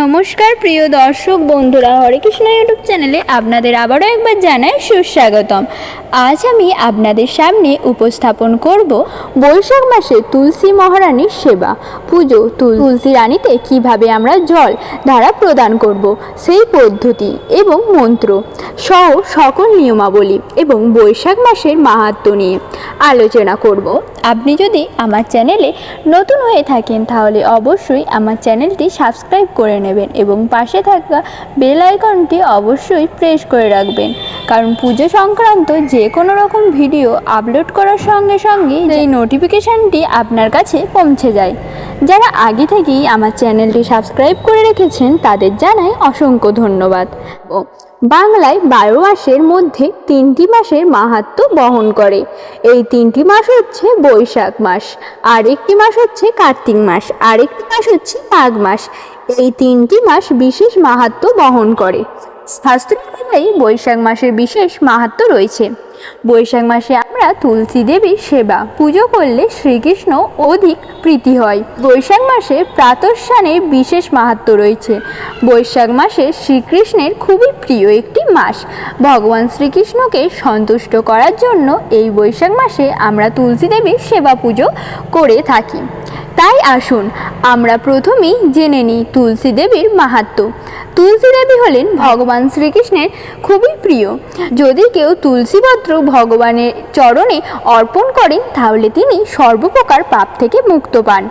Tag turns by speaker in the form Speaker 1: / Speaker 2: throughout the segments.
Speaker 1: নমস্কার প্রিয় দর্শক বন্ধুরা, হরে কৃষ্ণ ইউটিউব চ্যানেলে আপনাদের আবারও একবার জানাই সুস্বাগতম। আজ আমি আপনাদের সামনে উপস্থাপন করব বৈশাখ মাসে তুলসী মহারানীর সেবা। পুজো তুল- তুলসী রানীতে কীভাবে আমরা জল ধারা প্রদান করব, সেই পদ্ধতি এবং মন্ত্র সহ সকল নিয়মাবলী এবং বৈশাখ মাসের মাহাত্ম নিয়ে আলোচনা করব। আপনি যদি আমার চ্যানেলে নতুন হয়ে থাকেন তাহলে অবশ্যই আমার চ্যানেলটি সাবস্ক্রাইব করে নেবেন। এবং পাশে থাকা বেল আইকনটি অবশ্যই প্রেস করে রাখবেন। কারণ পুজো সংক্রান্ত যে কোনো রকম ভিডিও আপলোড করার সঙ্গে সঙ্গে এই নোটিফিকেশানটি আপনার কাছে পৌঁছে যায়। যারা আগে থেকেই আমার চ্যানেলটি সাবস্ক্রাইব করে রেখেছেন, তাদের জানাই অসংখ্য ধন্যবাদ। ও, বাংলায় বারো মাসের মধ্যে তিনটি মাসের মাহাত্ম বহন করে। এই তিনটি মাস হচ্ছে বৈশাখ মাস, আরেকটি মাস হচ্ছে কার্তিক মাস আর একটি মাস হচ্ছে মাঘ মাস। এই তিনটি মাস বিশেষ মাহাত্ম বহন করে। শাস্ত্র বৈশাখ মাসের বিশেষ মাহাত্ম রয়েছে। বৈশাখ মাসে আমরা তুলসী দেবীর সেবা। পুজো করলে শ্রীকৃষ্ণ অধিক প্রীতি হয়। বৈশাখ মাসে প্রাতঃস্নানের বিশেষ মাহাত্ম রয়েছে। বৈশাখ মাসে শ্রীকৃষ্ণের খুবই প্রিয় একটি মাস। ভগবান শ্রীকৃষ্ণকে সন্তুষ্ট করার জন্য এই বৈশাখ মাসে আমরা তুলসী দেবীর সেবা পুজো করে থাকি। তাই আসুন, আমরা প্রথমেই জেনে নিই তুলসী দেবীর মাহাত্ম। তুলসী দেবী হলেন ভগবান শ্রীকৃষ্ণের খুবই প্রিয়। যদি কেউ তুলসীপত্র ভগবানের চরণে অর্পণ করেন, তাহলে তিনি সর্বপ্রকার পাপ থেকে মুক্ত পান।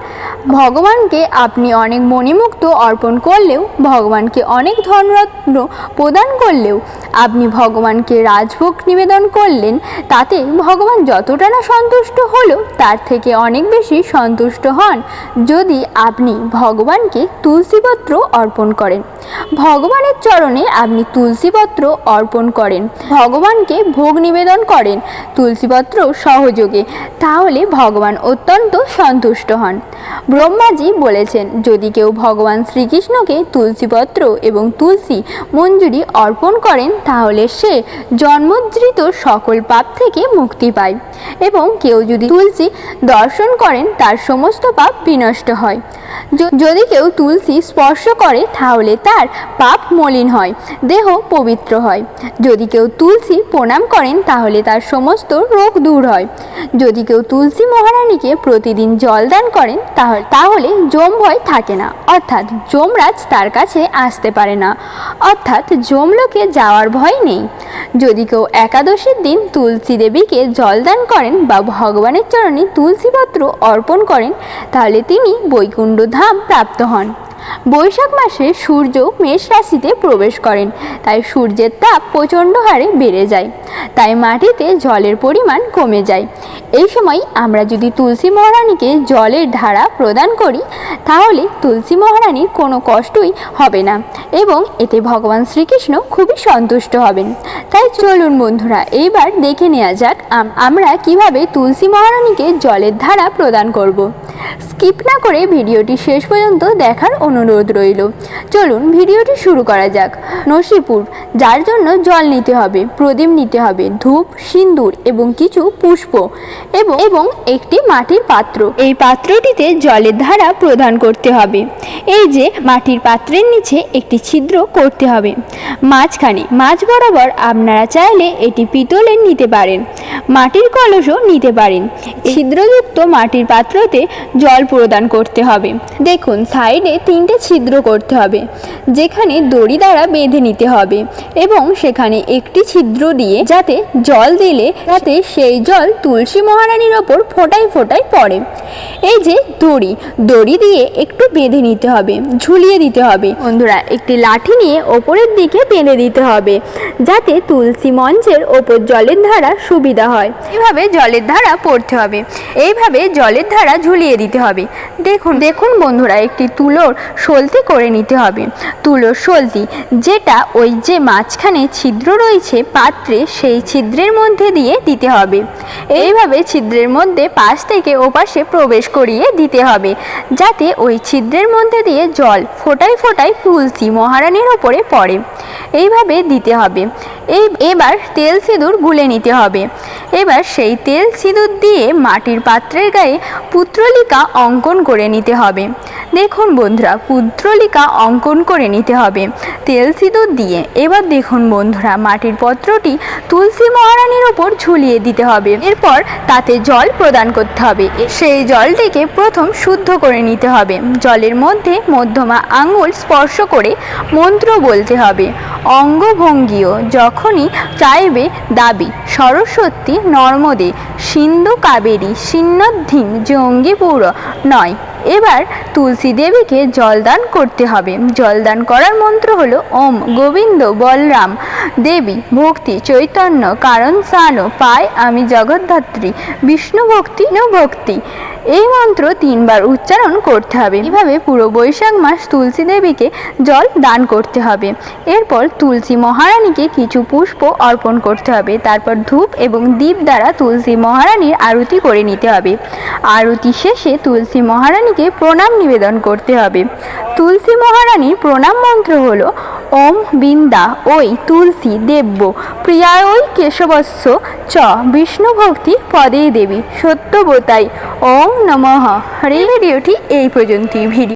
Speaker 1: ভগবানকে আপনি অনেক মণিমুক্ত অর্পণ করলেও, ভগবানকে অনেক ধনরত্ন প্রদান করলেও, আপনি ভগবানকে রাজভোগ নিবেদন করলেন, তাতে ভগবান যতটা না সন্তুষ্ট হলো তার থেকে অনেক বেশি সন্তুষ্ট হন। যদি আপনি ভগবানকে তুলসীপত্র অর্পণ করেন, ভগবানের চরণে আপনি তুলসীপত্র অর্পণ করেন, ভগবানকে ভোগ নিবেদন করেন তুলসীপত্র সহযোগে, তাহলে ভগবান অত্যন্ত সন্তুষ্ট হন। ব্রহ্মাজি বলেছেন, যদি কেউ ভগবান শ্রীকৃষ্ণকে তুলসীপত্র এবং তুলসী মঞ্জুরি অর্পণ করেন, তাহলে সে জন্মোদ্ধৃত সকল পাপ থেকে মুক্তি পায়। এবং কেউ যদি তুলসী দর্শন করেন, তার সমস্ত পাপ বিনষ্ট হয়। যদি কেউ তুলসী স্পর্শ করে, তাহলে তার পাপ মলিন হয়, দেহ পবিত্র হয়। যদি কেউ তুলসী প্রণাম করেন, তাহলে তার সমস্ত রোগ দূর হয়। যদি কেউ তুলসী মহারানীকে প্রতিদিন জল দান করেন তাহলে তাহলে যম ভয় থাকে না। অর্থাৎ যমরাজ তার কাছে আসতে পারে না। অর্থাৎ যমলোকে যাওয়ার ভয় নেই। যদি কেউ একাদশীর দিন তুলসী দেবীকে জল দান করেন বা ভগবানের চরণে তুলসীপত্র অর্পণ করেন, তাহলে তিনি বৈকুণ্ঠ ধাম প্রাপ্ত হন। বৈশাখ মাসে সূর্য মেষ রাশিতে প্রবেশ করেন, তাই সূর্যের তাপ প্রচণ্ড হারে বেড়ে যায়, তাই মাটিতে জলের পরিমাণ কমে যায়। এই সময় আমরা যদি তুলসী মহারানীকে জলের ধারা প্রদান করি, তাহলে তুলসী মহারানীর কোনো কষ্টই হবে না এবং এতে ভগবান শ্রীকৃষ্ণ খুবই সন্তুষ্ট হবেন। চলুন বন্ধুরা, এইবার দেখে নেওয়া যাক আম- আমরা কীভাবে তুলসী মহারানীকে জলের ধারা প্রদান করব। স্কিপ না করে ভিডিওটি শেষ পর্যন্ত দেখার অনুরোধ রইল। চলুন ভিডিওটি শুরু করা যাক। নসিপুর, যার জন্য জল নিতে হবে, প্রদীপ নিতে হবে, ধূপ, সিন্দুর এবং কিছু পুষ্প এবং এবং একটি মাটির পাত্র। এই পাত্রটিতে জলের ধারা প্রদান করতে হবে। এই যে মাটির পাত্রের নিচে একটি ছিদ্র করতে হবে। মাঝখানে, মাঝ বরাবর আপনারা চাইলে এটি পিতলের নিতে পারেন। মাটির কলসও নিতে পারেন। ছিদ্রযুক্ত মাটির পাত্রতে জল প্রদান করতে হবে। দেখুন, সাইডে তিনটে ছিদ্র করতে হবে, যেখানে দড়ি দ্বারা বেঁধে নিতে হবে এবং সেখানে একটি ছিদ্র দিয়ে যাতে জল দিলে, যাতে সেই জল তুলসী মহারানীর ওপর ফোটায় ফোটায় পড়ে। এই যে দড়ি দড়ি দিয়ে একটু বেঁধে নিতে হবে, ঝুলিয়ে দিতে হবে। বন্ধুরা, একটি লাঠি নিয়ে ওপরের দিকে বেঁধে দিতে হবে। যাতে তুলসী মঞ্চের ওপর জলের ধারা সুবিধা হয়। এভাবে জলের ধারা পড়তে হবে। এইভাবে জলের ধারা ঝুলিয়ে দিতে হবে। দেখুন দেখুন বন্ধুরা, একটি তুলোর সলতি করে নিতে হবে। তুলোর সলতি, যেটা ওই যে মাঝখানে ছিদ্র রয়েছে, পাত্রে সেই ছিদ্রের মধ্যে দিয়ে দিতে হবে। এইভাবে ছিদ্রের মধ্যে পাশ থেকে ওপাশে প্রবেশ করিয়ে দিতে হবে, যাতে ওই ছিদ্রের মধ্যে দিয়ে জল ফোটায় ফোটায় তুলসী মহারানীর ওপরে পড়ে। এইভাবে দিতে হবে। এই, এবার তেল সিঁদুর গুলে নিতে হবে। এবার সেই তেল সিঁদুর দিয়ে মাটির পাত্রের গায়ে পুত্রলিকা অঙ্কন করে নিতে হবে। দেখুন বন্ধুরা, পুত্রলিকা অঙ্কন করে নিতে হবে। তেল সিঁদুর দিয়ে এবার দেখুন বন্ধুরা, মাটির পত্রটি তুলসী মহারানীর ওপর ঝুলিয়ে দিতে হবে। এরপর তাতে জল প্রদান করতে হবে। সেই জলটিকে প্রথম শুদ্ধ করে নিতে হবে। জলের মধ্যে মধ্যমা আঙুল স্পর্শ করে মন্ত্র বলতে হবে। অঙ্গভঙ্গিও যখনই চাইবে দাবি, সরস্বতী নর্মদে সিন্ধু কাবেরী সিন্নদ্ধিম জঙ্গিপুর নয়। এবার তুলসী দেবীকে জলদান করতে হবে। জলদান করার মন্ত্র হলো ওম গোবিন্দ বলরাম। দেবী, ভক্তি, চৈতন্য, কারণ সানো পায় আমি জগদ্ধাত্রী। বিষ্ণু ভক্তি ভক্তি। এই মন্ত্র তিনবার উচ্চারণ করতে হবে। এভাবে পুরো বৈশাখ মাস তুলসী দেবীকে জল দান করতে হবে। এরপর তুলসী মহারানীকে কিছু পুষ্প অর্পণ করতে হবে। তারপর ধূপ এবং দীপ দ্বারা তুলসী মহারানীর আরতি করে নিতে হবে। আরতি শেষে তুলসী মহারানীকে প্রণাম নিবেদন করতে হবে। তুলসী মহারানীর প্রণাম মন্ত্র হলো, ওম বিন্দা ওই তুলসী দেব্য প্রিয়ায় ওই কেশবস্য, চ বিষ্ণু ভক্তি পদে দেবী সত্যবতাই ওম নমঃ। হরে ভিডিওটি এই পর্যন্তই। ভিডিও